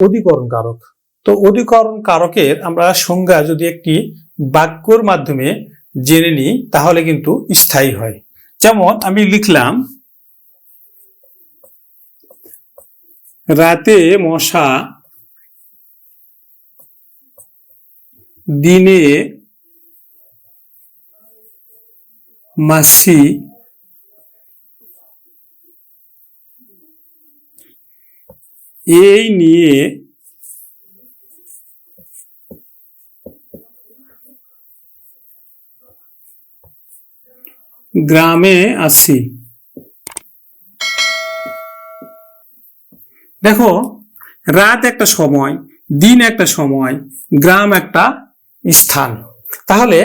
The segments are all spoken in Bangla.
অধিকরণ কারক তো অধিকরণ কারকের আমরা সংজ্ঞা যদি একটি বাক্যর মাধ্যমে জেনে নিই, তাহলে কিন্তু স্থায়ী হয়। যেমন আমি লিখলাম, রাতে মশা দিনে মাছি এই নিয়ে গ্রামে আসি দেখো, রাত একটা সময়, দিন একটা সময়, গ্রাম একটা স্থান। তাহলে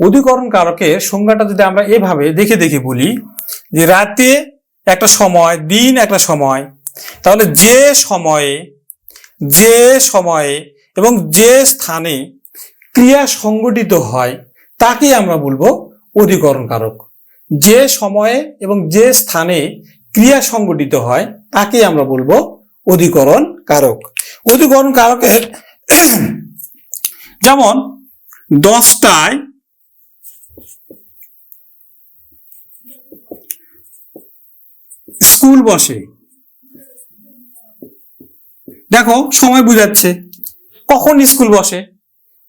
অধিকরণ কারকের সংজ্ঞাটা যদি আমরা এভাবে দেখে দেখে বলি, যে রাতে একটা সময়, দিন একটা সময় তাহলে যে সময়ে যে সময়ে এবং যে স্থানে ক্রিয়া সংগঠিত হয় তাকে আমরা বলব অধিকরণ কারক যে সময়ে এবং যে স্থানে ক্রিয়া সংগঠিত হয় তাকে আমরা বলব অধিকরণ কারক অধিকরণ কারকের যেমন দশটায় স্কুল বসে দেখো, সময় বুঝাচ্ছে। কখন স্কুল বসে?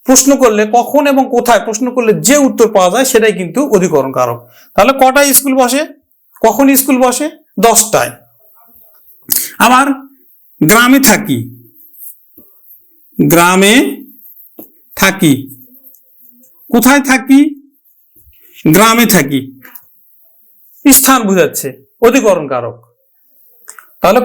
প্রশ্ন করলে কখন এবং কোথায়, প্রশ্ন করলে যে উত্তর পাওয়া যায় সেটাই কিন্তু অধিকরণ কারক তাহলে কটায় স্কুল বসে? কখন স্কুল বসে? দশটায়। আবার গ্রামে থাকি। গ্রামে থাকি। কোথায় থাকি? গ্রামে থাকি। স্থান বুঝাচ্ছে। অধিকরণ কারক তাহলে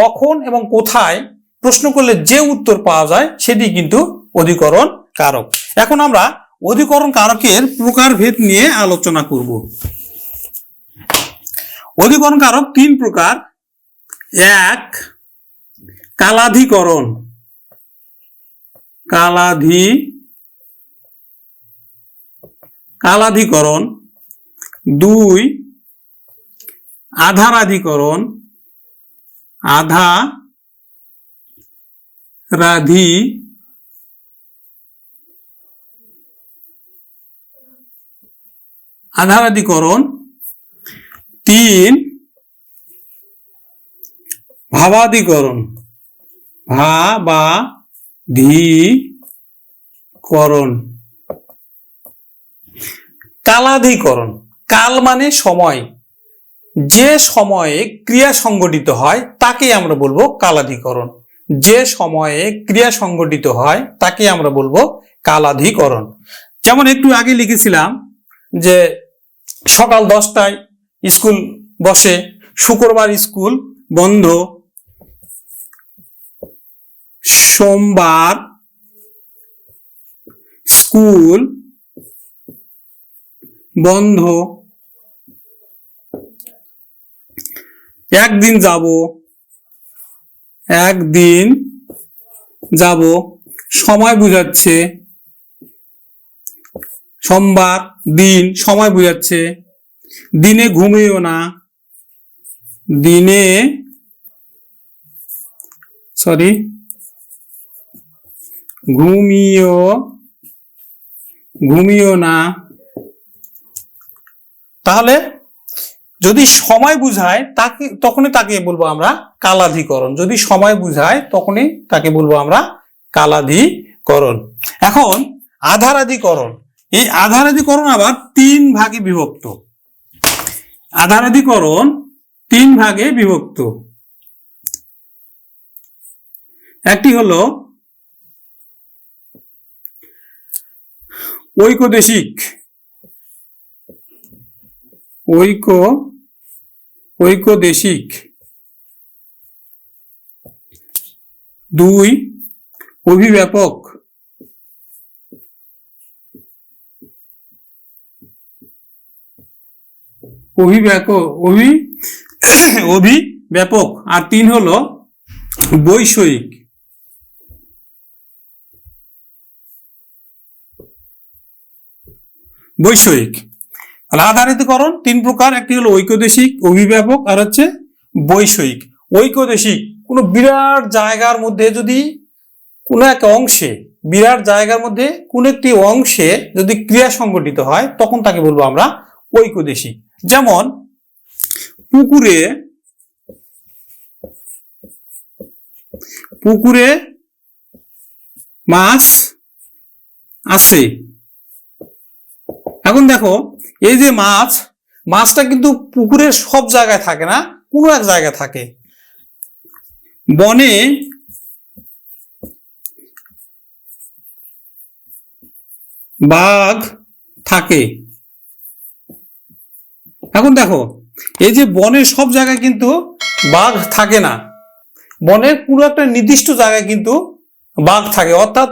কখন এবং কোথায় প্রশ্ন করলে যে উত্তর পাওয়া যায় সেটি কিন্তু অধিকরণ কারক। এখন আমরা অধিকরণ কারকের প্রকারভেদ নিয়ে আলোচনা করব। অধিকরণ কারক তিন প্রকার। এক, কালাধিকরণ। কালাধি, কালাধিকরণ। দুই, আধারাধিকরণ। আধা রাধি। আধারাধিকরণ তিন। ভাবাধিকরণ ভা বা করণ কালাধিকরণ কাল মানে সময়। যে সময়ে ক্রিয়া সংগঠিত হয় তাকে আমরা বলব কালাধিকরণ যে সময়ে ক্রিয়া সংগঠিত হয়, তাকে আমরা বলব কালাধিকরণ। যেমন একটু আগে লিখেছিলাম যে সকাল দশটায় স্কুল বসে, শুক্রবার স্কুল বন্ধ, সোমবার স্কুল বন্ধ, একদিন যাব একদিন যাব, সময় বুঝাচ্ছে। সোমবার দিন সময় বুঝাচ্ছে। দিনে ঘুমিও না। দিনে সরি, ঘুমিও ঘুমিও না। তাহলে যদি সময় বুঝায়, তাকে, তখনই তাকে বলব আমরা কালাধিকরণ। যদি সময় বুঝায়, তখনই তাকে বলব আমরা কালাধিকরণ। এখন, আধারাধিকরণ। এই আধারাধিকরণ আবার তিন ভাগে বিভক্ত। আধারাধিকরণ তিন ভাগে বিভক্ত। একটি হলো ঐকদেশিক। ঐক ঐকদেশিক দুই অভিব্যাপক। অভিব্যাপক অভি অভিব্যাপক। আর তিন হলো বৈষয়িক। বৈষয়িক। তাহলে আধারিতকরণ তিন প্রকার, একটি হলো ঐকদেশিক অভিব্যাপক, আর হচ্ছে বৈষয়িক। ঐকদেশিক কোনো বিরাট জায়গার মধ্যে যদি কোনো এক অংশে, বিরাট জায়গার মধ্যে কোনো একটি অংশে যদি ক্রিয়া সংগঠিত হয়, তখন তাকে বলব আমরা ঐকদেশিক যেমন, পুকুরে পুকুরে মাছ আছে। এখন দেখো এই যে মাছ, মাছটা কিন্তু পুকুরের সব জায়গায় থাকে না, কোনো এক জায়গায় থাকে। বনে বাঘ থাকে। এখন দেখো, এই যে বনের সব জায়গায় কিন্তু বাঘ থাকে না। বনের কোনো একটা নির্দিষ্ট জায়গায় কিন্তু বাঘ থাকে। অর্থাৎ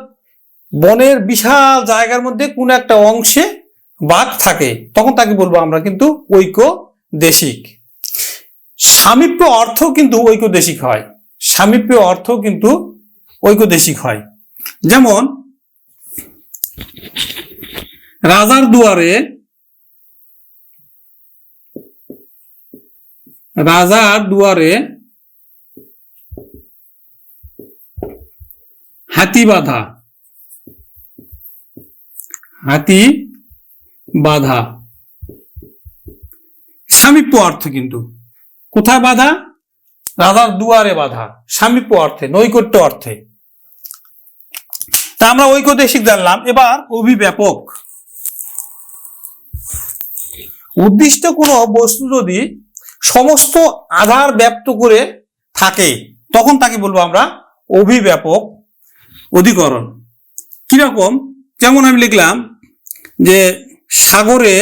বনের বিশাল জায়গার মধ্যে কোনো একটা অংশে বাঘ থাকে, তখন তাকে বলব আমরা কিন্তু ঐক্য দেশিক সামীপ্য অর্থ কিন্তু ঐক্যদেশিক হয়। সামীপ্য অর্থ কিন্তু ঐক্যদেশিক হয়। যেমন, রাজার দুয়ারে রাজার দুয়ারে হাতি বাঁধা। হাতি বাধা। সামীপ্য অর্থ কিন্তু। কোথায় বাধা? রাজার দুয়ারে বাধা সামীপ্য অর্থে, নৈকট্য অর্থে। তা আমরা ঐকদেশিক জানলাম। এবার অভিব্যাপক। উদ্দিষ্ট কোনো বস্তু যদি সমস্ত আধার ব্যপ্ত করে থাকে, তখন তাকে বলব আমরা অভিব্যাপক অধিকরণ। কীরকম? যেমন আমি লিখলাম যে সাগরে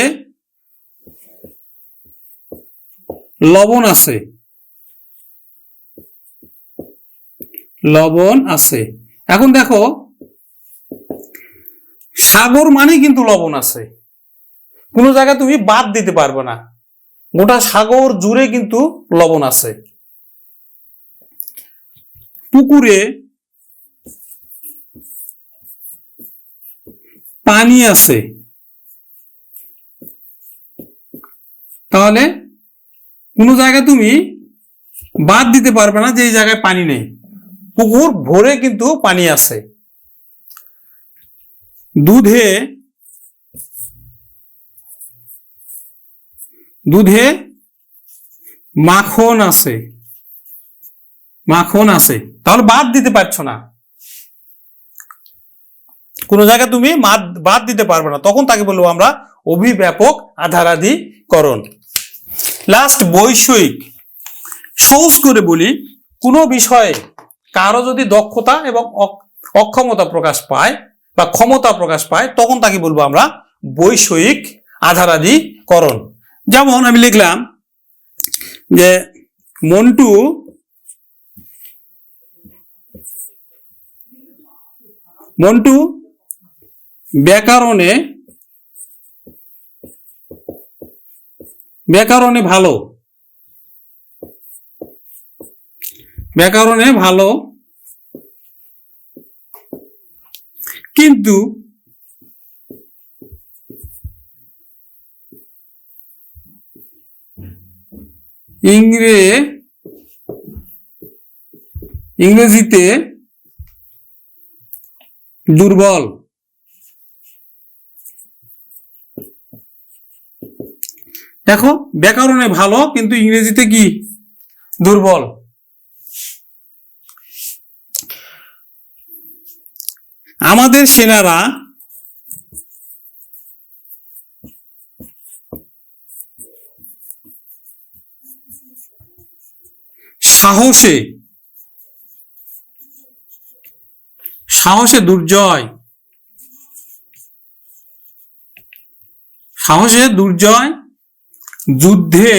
লবণ আছে। লবণ আছে। এখন দেখো, সাগর মানে কিন্তু লবণ আছে। কোনো জায়গায় তুমি বাদ দিতে পারবে না। গোটা সাগর জুড়ে কিন্তু লবণ আছে। পুকুরে পানি আছে। তাহলে কোনো জায়গায় তুমি বাদ দিতে পারবে না যে এই জায়গায় পানি নেই। পুকুর ভরে কিন্তু পানি আছে। দুধে দুধে মাখন আছে। মাখন আছে। তাহলে বাদ দিতে পারছ না। কোন জায়গায় তুমি বাদ দিতে পারবে না। তখন তাকে বলব আমরা অভিব্যাপক আধারাধিকরণ। লাস্ট বৈষয়িক। সহজ করে বলি, কোনো বিষয়ে কারও যদি দক্ষতা এবং অক- অক্ষমতা প্রকাশ পায় বা ক্ষমতা প্রকাশ পায়, তখন তাকে বলব আমরা বৈষয়িক আধারাধিকরণ। যেমন আমি লিখলাম যে, মন্টু মন্টু ব্যাকরণে ব্যাকরণে ভালো। ব্যাকরণে ভালো। কিন্তু ইংরে ইংরেজিতে দুর্বল। দেখো ব্যাকরণে ভালো কিন্তু ইংরেজিতে কি? দুর্বল। আমাদের সেনারা সাহসে সাহসে দুর্জয় সাহসে দুর্জয় যুদ্ধে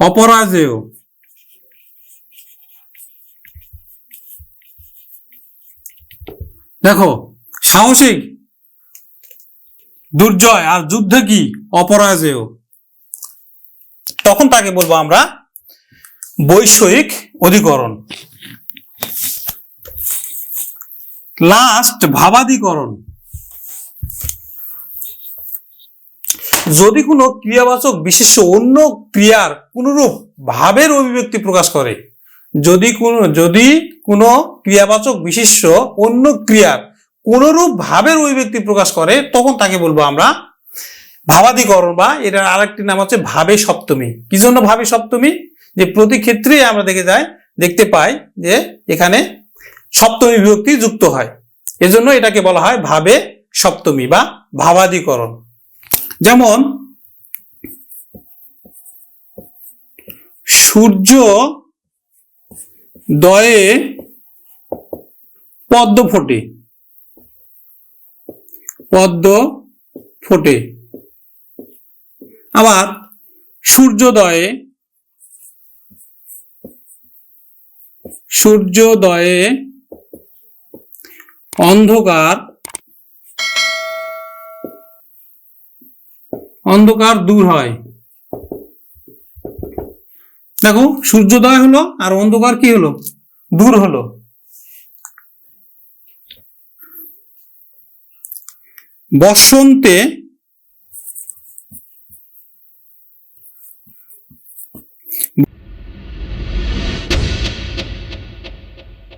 অপরাজেয়। দেখো, সাহসিক, দুর্জয় আর যুদ্ধে কি অপরাজেয়? তখন তাকে বলব আমরা বৈষয়িক অধিকরণ। লাস্ট ভাবাদিকরণ যদি কোনো ক্রিয়াবাচক বিশিষ্ট অন্য ক্রিয়ার কোনরূপ ভাবের অভিব্যক্তি প্রকাশ করে, যদি কোনো যদি কোনো ক্রিয়াবাচক বিশিষ্ট অন্য ক্রিয়ার কোনরূপ ভাবের অভিব্যক্তি প্রকাশ করে, তখন তাকে বলব আমরা ভাবাদিকরণ বা এটার আরেকটি নাম হচ্ছে ভাবে সপ্তমী। কি জন্য ভাবে সপ্তমী? যে প্রতি ক্ষেত্রেই আমরা দেখে যাই, দেখতে পাই যে এখানে সপ্তমী বিভক্তি যুক্ত হয়। এজন্য এটাকে বলা হয় ভাবে সপ্তমী বা ভাবাদিকরণ যেমন সূর্য দয়ে পদ্ম ফোটে। পদ্ম ফোটে। আবার সূর্যোদয়ে সূর্যোদয়ে অন্ধকার অন্ধকার দূর হয়। দেখো সূর্যোদয় হলো আর অন্ধকার কি হলো? দূর হলো। বসন্তে